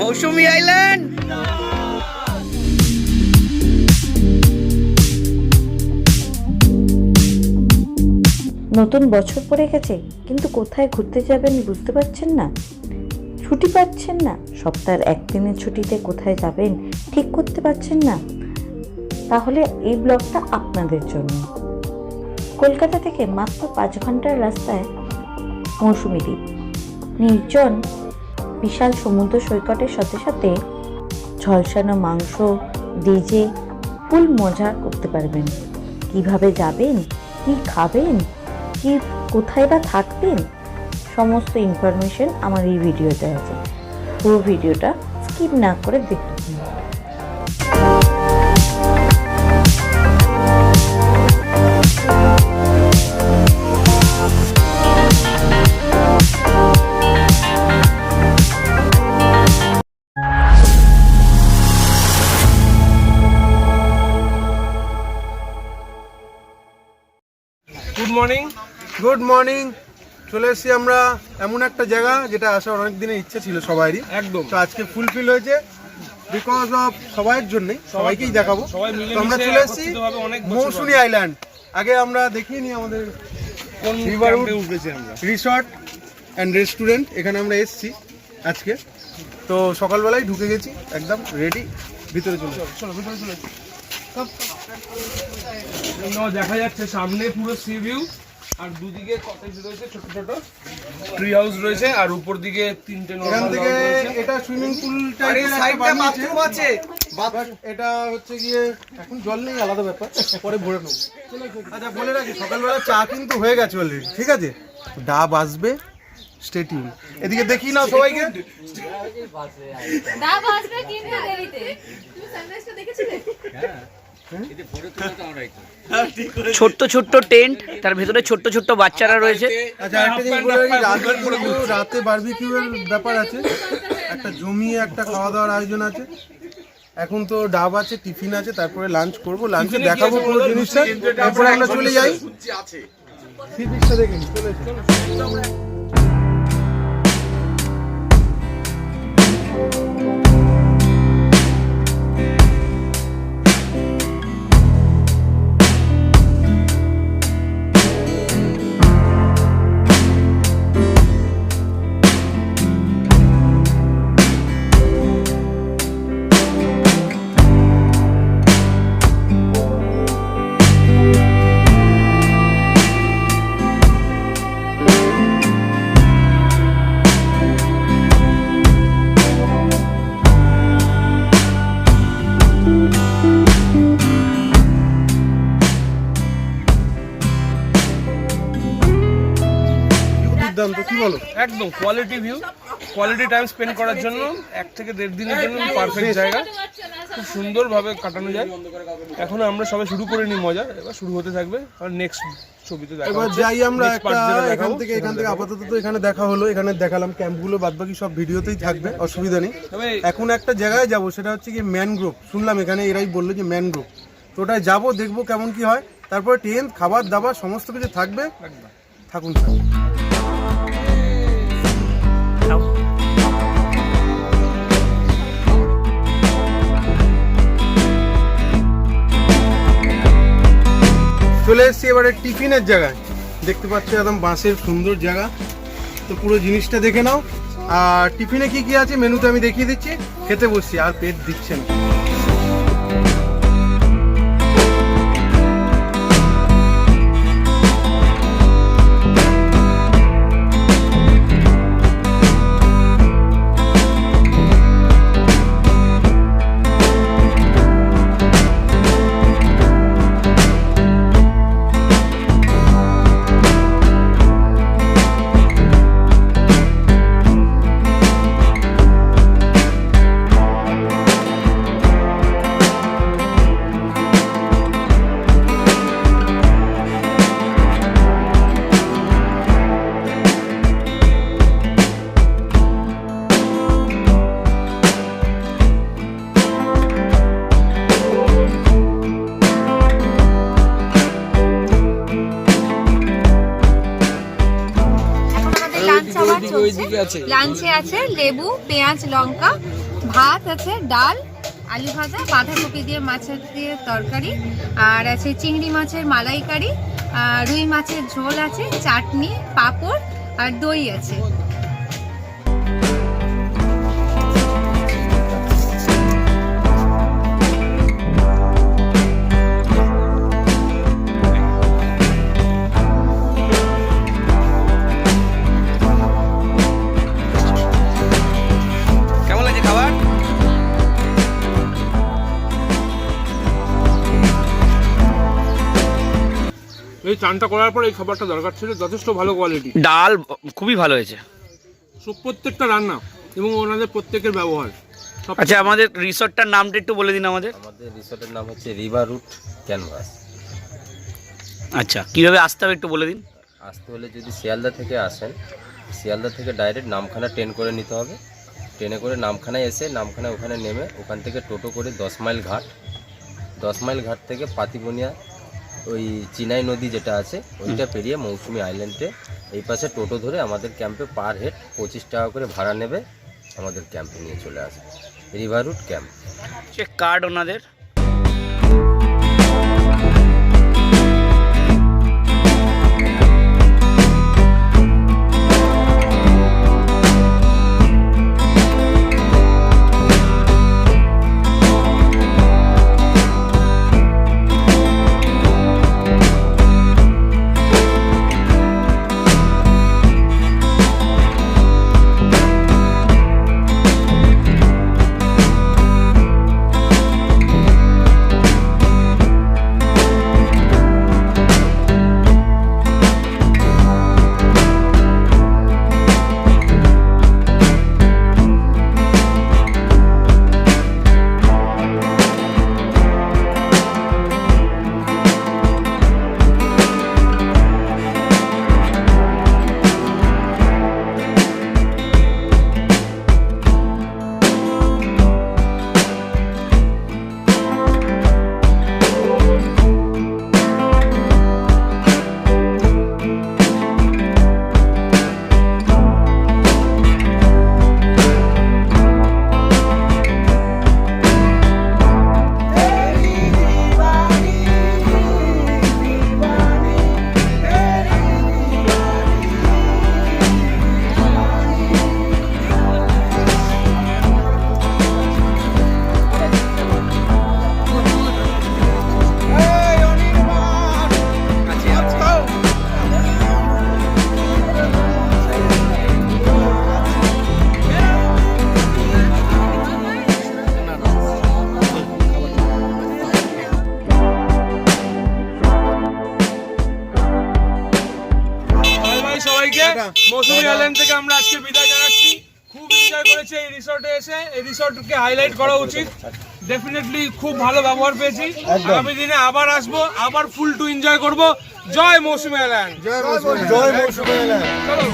মৌসুমী island. নতুন বছর পড়ে গেছে, কিন্তু কোথায় ঘুরতে যাবেন বুঝতে পারছেন না? ছুটি পাচ্ছেন না, সপ্তাহের একদিনের ছুটিতে কোথায় যাবেন ঠিক করতে পারছেন না? তাহলে এই ব্লগটা আপনাদের জন্য। কলকাতা থেকে মাত্র পাঁচ ঘণ্টার রাস্তায় মৌসুমী দ্বীপ। নির্জন বিশাল সমুদ্র সৈকতের সাথে সাথে ঝলসানো মাংস, ডিজে, ফুল মজা করতে পারবেন। কীভাবে যাবেন? কি খাবেন? কি, কোথায় বা থাকবেন? সমস্ত ইনফরমেশন আমার এই ভিডিওতে আছে। পুরো ভিডিওটা স্কিপ না করে দেখুন। গুড মর্নিং গুড মর্নিং চলে এসেছি আমরা এমন একটা জায়গা যেটা আসার অনেক দিনের ইচ্ছে ছিল সবারই একদম। তো আজকে ফুলফিল হয়েছে বিকজ অফ সবাইয়ের জন্য সবাইকেই দেখাবো। তো আমরা চলে এসেছি বছর আইল্যান্ড আগে আমরা দেখিয়ে নিই আমাদের কোন রিসর্ট অ্যান্ড রেস্টুরেন্ট এখানে আমরা এসেছি আজকে। তো সকালবেলায় ঢুকে গেছি একদম রেডি ভিতরে চলে চলো ভিতরে চলে। দেখা যাচ্ছে সামনে পুরো সি ভিউ আর দুদিকে কটেজ রয়েছে ছোট ছোট ট্রি হাউস রয়েছে আর উপর দিকে তিনটে এখান থেকে রয়েছে। এটা সুইমিং পুল আর সাইডটা বাথরুম আছে। এটা হচ্ছে গিয়ে এখন জল নেই আলাদা ব্যাপার। পরে ভরে নেব। আচ্ছা বলে রাখি সকালবেলা চা কিন্তু হয়ে গেছে অলরেডি ঠিক আছে? ডাব আসবে স্টেটিউন এদিকে দেখি না সবাইকে। ডাব আসবে কিন্তু দেরিতে। তুমি সানরাইজটা দেখেছিলে? ছোট্ট ছোট্ট টেন্ট তার ভেতরে ছোট্ট ছোট্ট বাচ্চারা রয়েছে। আচ্ছা একটা জিনিস রাতে কিন্তু রাতে বারবিকিউ ব্যাপার আছে। একটা জমি একটা খাওয়া দাওয়ার আয়োজন আছে। এখন তো ডাব আছে টিফিন আছে তারপরে লাঞ্চ করব। লাঞ্চে দেখাবো বলো? জিনিসটা। তারপরে আমরা চলে যাই। সি বিচটা দেখে নিই, চলে দুর্দান্ত কি বলো? একদম quality view quality time spend করার জন্য এক থেকে দেড় দিনের জন্য পারফেক্ট জায়গা। খুব সুন্দরভাবে কাটানো যায়। এখন আমরা সবাই শুরু করে নিই মজা এবার শুরু হতে থাকবে আর নেক্সট ছবিতে দেখা এবার যাই আমরা একটা এখান থেকে এখান থেকে আপাতত তো এখানে দেখা হলো এখানে দেখালাম ক্যাম্পগুলো বাদবাকি সব ভিডিওতেই থাকবে অসুবিধা নেই। এখন একটা জায়গায় যাব সেটা হচ্ছে কি ম্যানগ্রোভ শুনলাম এখানে এরাই বলল যে ম্যানগ্রোভ তো ওটায় যাব দেখব কেমন কি হয়। তারপরে টেন্ট খাবার দাবার সমস্ত কিছু থাকবে। থাকুন স্যার। চলে এসেছি এবারে টিফিনের জায়গায়। দেখতে পাচ্ছ একদম বাঁশের সুন্দর জায়গা। তো পুরো জিনিসটা দেখে নাও। আর টিফিনে কি কি আছে মেনুতে আমি দেখিয়ে দিচ্ছি। খেতে বসছি আর পেট দিচ্ছে না। আমাদের লাঞ্চ আছে লেবু, পেঁয়াজ, লঙ্কা, ভাত আছে, ডাল, আলু ভাজা, বাঁধাকপি দিয়ে মাছের দিয়ে তরকারি, আর আছে চিংড়ি মাছের মালাইকারি রুই মাছের ঝোল আছে, চাটনি, পাঁপড়, আর দই আছে। এই চানটা করার পর এই খাবারটা দরকার ছিল যথেষ্ট ভালো কোয়ালিটি ডাল খুবই ভালো হয়েছে। প্রত্যেকটা রান্না এবং ওনাদের প্রত্যেকের ব্যবহার। আচ্ছা আমাদের রিসর্টটার নামটা একটু বলে দিন আমাদের। আমাদের রিসোর্টের নাম হচ্ছে রিভার রুট ক্যানভাস। আচ্ছা কীভাবে আসতে হবে একটু বলে দিন। আসতে হলে যদি শিয়ালদা থেকে আসেন শিয়ালদা থেকে ডাইরেক্ট নামখানা ট্রেন করে নিতে হবে। ট্রেনে করে নামখানায় এসে নামখানা ওখানে নেমে ওখান থেকে টোটো করে দশ মাইল ঘাট। দশ মাইল ঘাট থেকে পাতিবনিয়া ওই চিনাই নদী যেটা আছে ওইটা পেরিয়ে মৌসুমি আইল্যান্ডে এই পাশে টোটো ধরে আমাদের ক্যাম্পে পার হেড পঁচিশ টাকা করে ভাড়া নেবে আমাদের ক্যাম্পে নিয়ে চলে আসে river route camp. Check card ওনাদের। সবাইকে মৌসুমী আইল্যান্ড থেকে আমরা আজকে বিদায় জানাচ্ছি। খুব এনজয় করেছে এই রিসর্টে এসে। এই রিসর্টকে হাইলাইট করা উচিত। ডেফিনেটলি খুব ভালো ব্যবহার পেয়েছি। আগামী দিনে আবার আসব আবার ফুল টু এনজয় করব। জয় মৌসুমি আইল্যান্ড জয় মৌসুমি আইল্যান্ড মৌসুমী চলো।